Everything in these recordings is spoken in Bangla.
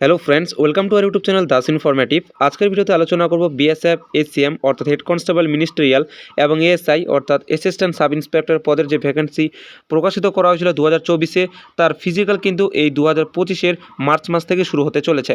Hello friends welcome to our YouTube channel Das informative আজকের ভিডিওতে আলোচনা করব বিএসএফ এসিএম অর্থাৎ হেড কনস্টেবল মিনিস্ট্রিয়াল এবং এএসআই অর্থাৎ অ্যাসিস্ট্যান্ট সাব ইন্সপেক্টর পদের যে ভ্যাকেন্সি প্রকাশিত করা হয়েছিল দু হাজার তার ফিজিক্যাল কিন্তু এই দু হাজার মার্চ মাস থেকে শুরু হতে চলেছে।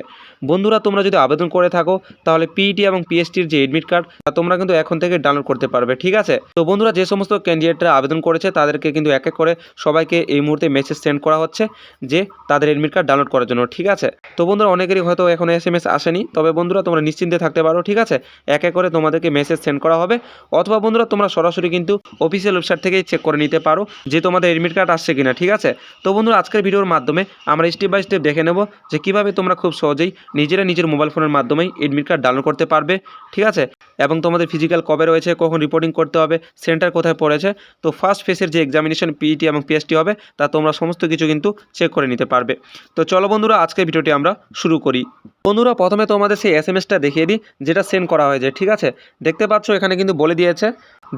বন্ধুরা, তোমরা যদি আবেদন করে থাকো, তাহলে পিইটি এবং পিএসটির যে এডমিট কার্ড তা তোমরা কিন্তু এখন থেকে ডাউনলোড করতে পারবে, ঠিক আছে? তো বন্ধুরা, যে সমস্ত ক্যান্ডিডেটরা আবেদন করেছে, তাদেরকে কিন্তু এক এক করে সবাইকে এই মুহূর্তে মেসেজ সেন্ড করা হচ্ছে যে তাদের এডমিট কার্ড ডাউনলোড করার জন্য, ঠিক আছে? তো বন্ধুরা অনেকেরই হয়তো এখন এস এম এস আসেনি, তবে বন্ধুরা তোমরা নিশ্চিন্তে থাকতে পারো, ঠিক আছে? এক করে তোমাদেরকে মেসেজ সেন্ড করা হবে, অথবা বন্ধুরা তোমরা সরাসরি কিন্তু অফিসিয়াল ওয়েবসাইট থেকেই চেক করে নিতে পারো যে তোমাদের এডমিট কার্ড আসছে কিনা, ঠিক আছে? তো বন্ধুরা, আজকের ভিডিওর মাধ্যমে আমরা স্টেপ বাই স্টেপ দেখে নেব যে কীভাবে তোমরা খুব সহজেই নিজেরা নিজের মোবাইল ফোনের মাধ্যমেই এডমিট কার্ড ডাউনলোড করতে পারবে, ঠিক আছে? এবং তোমাদের ফিজিক্যাল কবে রয়েছে, কখন রিপোর্টিং করতে হবে সেন্টার কোথায় পড়েছে, তো ফার্স্ট ফেসের যে এক্সামিনেশন পিইটি এবং পিএসটি হবে, তা তোমরা সমস্ত কিছু কিন্তু চেক করে নিতে পারবে। তো চলো বন্ধুরা, আজকের ভিডিওটি আমরা শুরু করি। বন্ধুরা, প্রথমে তোমাদের সেই এস এম এসটা দেখিয়ে দিই, যেটা সেন্ড করা হয়েছে, ঠিক আছে? দেখতে পাচ্ছ, এখানে কিন্তু বলে দিয়েছে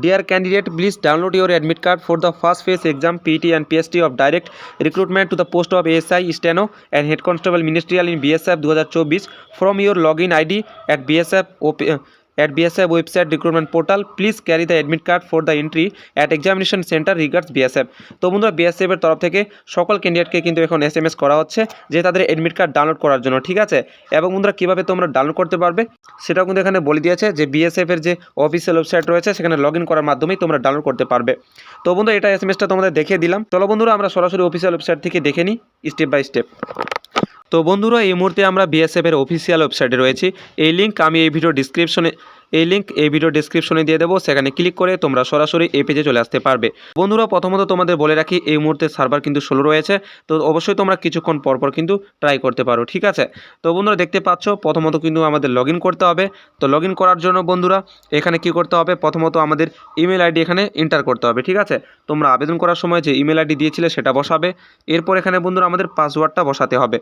dear candidate please download your admit card for the first phase exam PT and PST of direct recruitment to the post of SI steno and head constable ministerial in BSF দু হাজার চব্বিশ from your log in ID at BSF OP at BSF website recruitment portal, please carry the admit card for the entry at examination center regards BSF তো বন্ধুরা বিএসএফ এর তরফ থেকে সকল ক্যান্ডিডেটকে কিন্তু এখন এস এম এস করা হচ্ছে, যে তাদের এডমিট কার্ড ডাউনলোড করার জন্য, ঠিক আছে? এবং বন্ধুরা, কীভাবে তোমরা ডাউনলোড করতে পারবে, সেটাও কিন্তু এখানে বলে দিয়েছে যে বিএসএফ এর যে অফিসিয়াল ওয়েবসাইট রয়েছে, সেখানে লগ করার মাধ্যমেই তোমরা ডাউনলোড করতে পারবে। তো বন্ধুরা, এটা এসটা তোমাদের দেখিয়ে দিলাম। চলো বন্ধুরা, আমরা সরাসরি অফিসিয়াল ওয়েবসাইট থেকে দেখে নিই স্টেপ বাই স্টেপ তো বন্ধুরা, এই মুহূর্তে আমরা বিএসএফ এর অফিসিয়াল ওয়েবসাইটে রয়েছি। এই লিঙ্ক আমি এই ভিডিও ডিসক্রিপশনে এই লিঙ্ক এই ভিডিও ডিসক্রিপশনে দিয়ে দেবো। সেখানে ক্লিক করে তোমরা সরাসরি এই পেজে চলে আসতে পারবে। বন্ধুরা, প্রথমত তোমাদের বলে রাখি, এই মুহূর্তে সার্ভার কিন্তু স্লো রয়েছে। তো অবশ্যই তোমরা কিছুক্ষণ পরপর কিন্তু ট্রাই করতে পারো, ঠিক আছে? তো বন্ধুরা, দেখতে পাচ্ছ, প্রথমত কিন্তু আমাদের লগ করতে হবে। তো লগ করার জন্য বন্ধুরা, এখানে কি করতে হবে? প্রথমত আমাদের ইমেল আইডি এখানে এন্টার করতে হবে, ঠিক আছে? তোমরা আবেদন করার সময় যে ইমেল আইডি দিয়েছিলে সেটা বসাবে। এরপর এখানে বন্ধুরা আমাদের পাসওয়ার্ডটা বসাতে হবে।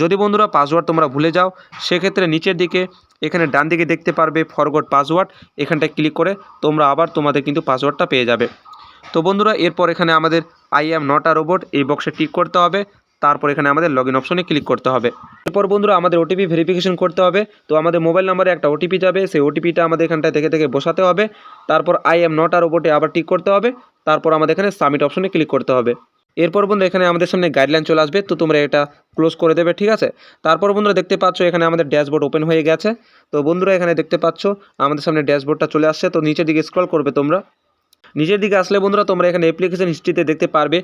যদি বন্ধুরা পাসওয়ার্ড তোমরা ভুলে যাও, সেক্ষেত্রে নিচের দিকে, এখানে ডান দিকে দেখতে পারবে ফরগড পাসওয়ার্ড এখানটায় ক্লিক করে তোমরা আবার তোমাদের কিন্তু পাসওয়ার্ডটা পেয়ে যাবে। তো বন্ধুরা, এরপর এখানে আমাদের I am not a robot এই বক্সে টিক করতে হবে। তারপর এখানে আমাদের লগ ইন অপশনে ক্লিক করতে হবে। এরপর বন্ধুরা, আমাদের ওটিপি ভেরিফিকেশন করতে হবে। তো আমাদের মোবাইল নাম্বারে একটা ওটিপি যাবে। সেই ওটিপিটা আমাদের এখানটায় থেকে থেকে বসাতে হবে। তারপর আই অ্যাম নট আ রোবটে আবার টিক করতে হবে। তারপর আমাদের এখানে সাবমিট অপশনে ক্লিক করতে হবে। এরপর বন্ধু, এখানে আমাদের সামনে গাইডলাইন চলে আসবে, তো তোমরা এটা ক্লোজ করে দেবে, ঠিক আছে? তারপর বন্ধুরা দেখতে পাচ্ছ, এখানে আমাদের ড্যাশবোর্ড ওপেন হয়ে গেছে। তো বন্ধুরা, এখানে দেখতে পাচ্ছ, আমাদের সামনে ড্যাশবোর্ডটা চলে আসছে, তো নিচের দিকে স্ক্রল করবে তোমরা। নিচের দিকে আসলে বন্ধুরা, তোমরা এখানে অ্যাপ্লিকেশন হিস্ট্রিতে দেখতে পারবে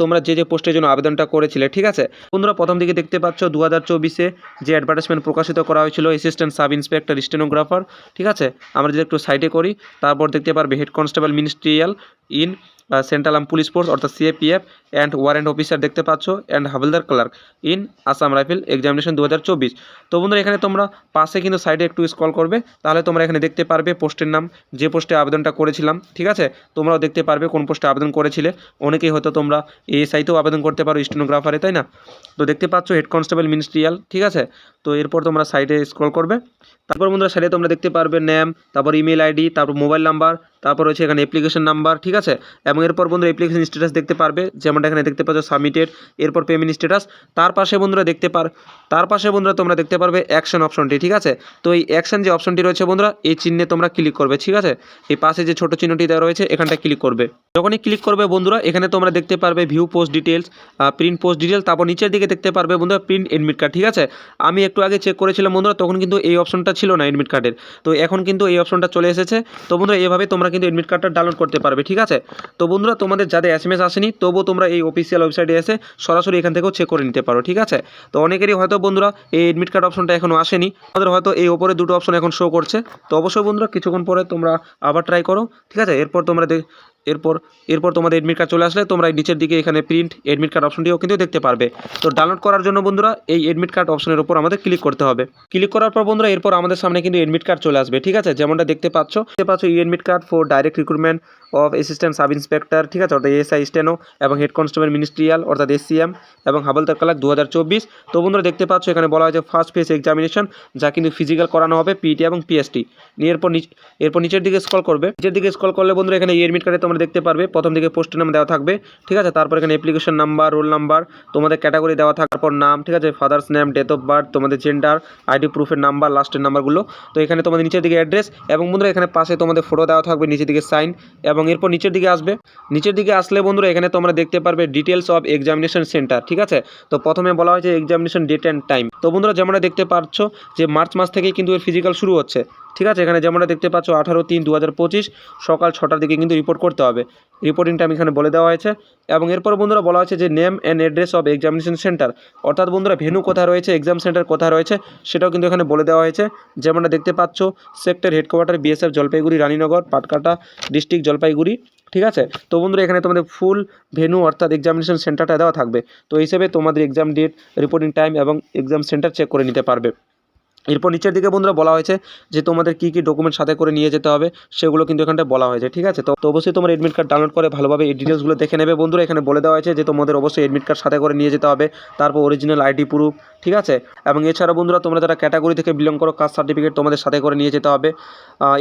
তোমরা যে যে পোস্টের জন্য আবেদনটা করেছিলে, ঠিক আছে? বন্ধুরা, প্রথম দিকে দেখতে পাচ্ছ দু হাজার চব্বিশে যে অ্যাডভার্টাইজমেন্ট প্রকাশিত করা হয়েছিল অ্যাসিস্ট্যান্ট সাব ইন্সপেক্টর স্টেনোগ্রাফার ঠিক আছে? আমরা যদি একটু সাইডে করি, তারপর দেখতে পারবে head constable ministerial in central arm police force অর্থাৎ সিএপিএফ অ্যান্ড ওয়ারেন্ট অফিসার দেখতে পাচ্ছ and havildar clerk in Assam rifle examination দু হাজার চব্বিশ। তো বন্ধুরা, এখানে তোমরা পাশে কিন্তু সাইডে একটু স্ক্রল করবে, তাহলে তোমরা এখানে দেখতে পারবে পোস্টের নাম, যে পোস্টে আবেদনটা করেছিলাম, ঠিক আছে? তোমরাও দেখতে পারবে কোন পোস্টে আবেদন করেছিলে। অনেকেই হয়তো তোমরা এএসআইতেও আবেদন করতে পারো, স্টেনোগ্রাফারে, তাই না? তো দেখতে পাচ্ছ হেড কনস্টেবল মিনিস্ট্রিয়াল ঠিক আছে? তো এরপর তোমরা সাইডে স্ক্রল করবে। তারপর বন্ধুরা, সাইডে তোমরা দেখতে পারবে নেম, তারপর ইমেল আইডি তারপর মোবাইল নাম্বার তারপর রয়েছে এখানে অ্যাপ্লিকেশন নাম্বার ঠিক আছে? এবং এরপর বন্ধুরা অ্যাপ্লিকেশন স্ট্যাটাস দেখতে পারবে, যেমনটা এখানে দেখতে পাচ্ছ সাবমিটেড এরপর পেমেন্ট স্ট্যাটাস তার পাশে বন্ধুরা দেখতে পার, তার পাশে বন্ধুরা তোমরা দেখতে পারবে অ্যাকশন অপশনটি ঠিক আছে? তো এই অ্যাকশন যে অপশনটি রয়েছে বন্ধুরা, এই চিহ্নে তোমরা ক্লিক করবে, ঠিক আছে? এই পাশে যে ছোট চিহ্নটি দেওয়া রয়েছে, এখানটা ক্লিক করবে। যখনই ক্লিক করবে বন্ধুরা, এখানে তোমরা দেখতে পারবে view post details print post details তারপর নিচের দিকে দেখতে পারবে বন্ধুরা প্রিন্ট এডমিট কার্ড ঠিক আছে? আমি একটু আগে চেক করেছিলাম বন্ধুরা, তখন কিন্তু এই অপশনটা ছিল না এডমিট কার্ডের তো এখন কিন্তু এই অপশনটা চলে এসেছে। তো বন্ধুরা, এভাবে তোমরা কিন্তু এডমিট কার্ডটা ডাউনলোড করতে পারবে, ঠিক আছে? তো বন্ধুরা, তোমাদের যাদের এস এম এস আসেনি, তবুও তোমরা এই অফিসিয়াল ওয়েবসাইটে এসে সরাসরি এখান থেকেও চেক করে নিতে পারো, ঠিক আছে? তো অনেকেরই হয়তো বন্ধুরা এই এডমিট কার্ড অপশনটা এখনও আসেনি, আমাদের হয়তো এই ওপরে দুটো অপশন এখন শো করছে। তো অবশ্যই বন্ধুরা, কিছুক্ষণ পরে তোমরা আবার ট্রাই করো, ঠিক আছে? এরপর তোমরা এরপর এরপর তোমাদের এডমিট কার্ড চলে আসলে তোমরা নিচের দিকে এখানে প্রিন্ট এডমিট কার্ড অপশনটিও কিন্তু দেখতে পারবে। তো ডাউনলোড করার জন্য বন্ধুরা, এই এডমিট কার্ড অপশনের উপর আমাদের ক্লিক করতে হবে। ক্লিক করার পর বন্ধুরা, এরপর আমাদের সামনে কিন্তু এডমিট কার্ড চলে আসবে, ঠিক আছে? যেমনটা দেখতে পাচ্ছ দেখতে পাচ্ছ E admit card for direct recruitment of assistant sub inspector ঠিক আছে? অর্থাৎ এসআই স্টেনো এবং হেড কনস্টেবল মিনিস্ট্রিয়াল অর্থাৎ এসিএম এবং হাবলদার কালাক দু হাজার চব্বিশ। তো বন্ধুরা, দেখতে পাচ্ছ এখানে বলা হয়েছে ফার্স্ট ফেস এক্সামিনেশন যা কিন্তু ফিজিক্যাল করানো হবে পিটি এবং পিএসটি এরপর এরপর নিচের দিকে স্কল করবে। নিচের দিকে স্কল করলে বন্ধুরা, এখানে এডমিট কার্ডে তোমরা দেখতে পারবে। প্রথম দিকে পোস্টের নাম দেওয়া থাকবে। ঠিক আছে? তারপর এখানে অ্যাপ্লিকেশন নাম্বার রোল নাম্বার তোমাদের ক্যাটাগরি দেওয়া থাকার পর নাম, ঠিক আছে? Father's name date of birth তোমাদের জেন্ডার আইডি প্রুফের নাম্বার লাস্টের নাম্বারগুলো তো এখানে তোমাদের নিচের দিকে অ্যাড্রেস এবং বন্ধুরা এখানে পাশে তোমাদের ফটো দেওয়া থাকবে, নিচের দিকে সাইন এবং এরপর নিচের দিকে আসবে। নিচের দিকে আসলে বন্ধুরা এখানে তোমরা দেখতে পারবে ডিটেলস অফ এক্সামিনেশন সেন্টার ঠিক আছে? তো প্রথমে বলা হয়েছে এক্সামিনেশন ডেট অ্যান্ড টাইম তো বন্ধুরা যেমনটা দেখতে পাচ্ছ যে মার্চ মাস থেকেই কিন্তু এর ফিজিক্যাল শুরু হচ্ছে, ঠিক আছে? এখানে যেমনটা দেখতে পাচ্ছ আঠারো তিন দু সকাল ছটার দিকে কিন্তু রিপোর্ট করতে হবে। রিপোর্টিং টাইম এখানে বলে দেওয়া হয়েছে। এবং এরপর বন্ধুরা বলা হয়েছে যে name and address of examination centre অর্থাৎ বন্ধুরা ভেনু কোথায় রয়েছে এক্সাম সেন্টার কোথায় রয়েছে, সেটাও কিন্তু এখানে বলে দেওয়া হয়েছে। যেমনটা দেখতে পাচ্ছ sector headquarter BSF Jalpaiguri, Raninagar, Patkata district Jalpaiguri. ঠিক আছে? তো বন্ধুরা, এখানে তোমাদের ফুল ভেনু অর্থাৎ এক্সামিনেশন সেন্টারটা দেওয়া থাকবে। তো হিসেবে তোমাদের এক্সাম ডেট রিপোর্টিং টাইম এবং এক্সাম সেন্টার চেক করে নিতে পারবে। এরপর নিচের দিকে বন্ধুরা বলা হয়েছে যে তোমাদের কী কী ডকুমেন্ট সাথে করে নিয়ে যেতে হবে, সেগুলো কিন্তু এখানটা বলা হয়েছে, ঠিক আছে? তো তো অবশ্যই তোমার এডমিট কার্ড ডাউনলোড করে ভালোভাবে এই ডিটেলসগুলো দেখে নেবে। বন্ধুরা, এখানে বলে দেওয়া হয়েছে যে তোমাদের অবশ্যই এডমিট কার্ড সাথে করে নিয়ে যেতে হবে, তারপর অরিজিনাল আইডি প্রুফ ঠিক আছে? এবং এছাড়া বন্ধুরা, তোমরা যারা ক্যাটাগরি থেকে বিলং করো কাস্ট সার্টিফিকেট তোমাদের সাথে করে নিয়ে যেতে হবে।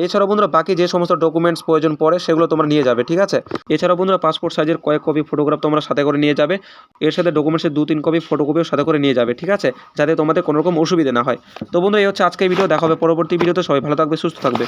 এছাড়া বন্ধুরা, বাকি যে সমস্ত ডকুমেন্টস প্রয়োজন পড়ে, সেগুলো তোমরা নিয়ে যাবে, ঠিক আছে? এছাড়া বন্ধুরা পাসপোর্ট সাইজের কয়েক কপি ফটোগ্রাফ তোমরা সাথে করে নিয়ে যাবে। এর সাথে ডকুমেন্টসের দু তিন কপি ফটোকপিও সাথে করে নিয়ে যাবে, ঠিক আছে? যাতে তোমাদের কোনো রকম অসুবিধা না হয়। তো বন্ধুরা এই হচ্ছে আজকের ভিডিও। দেখা হবে পরবর্তী ভিডিওতে। সবাই ভালো থাকবে সুস্থ থাকবে।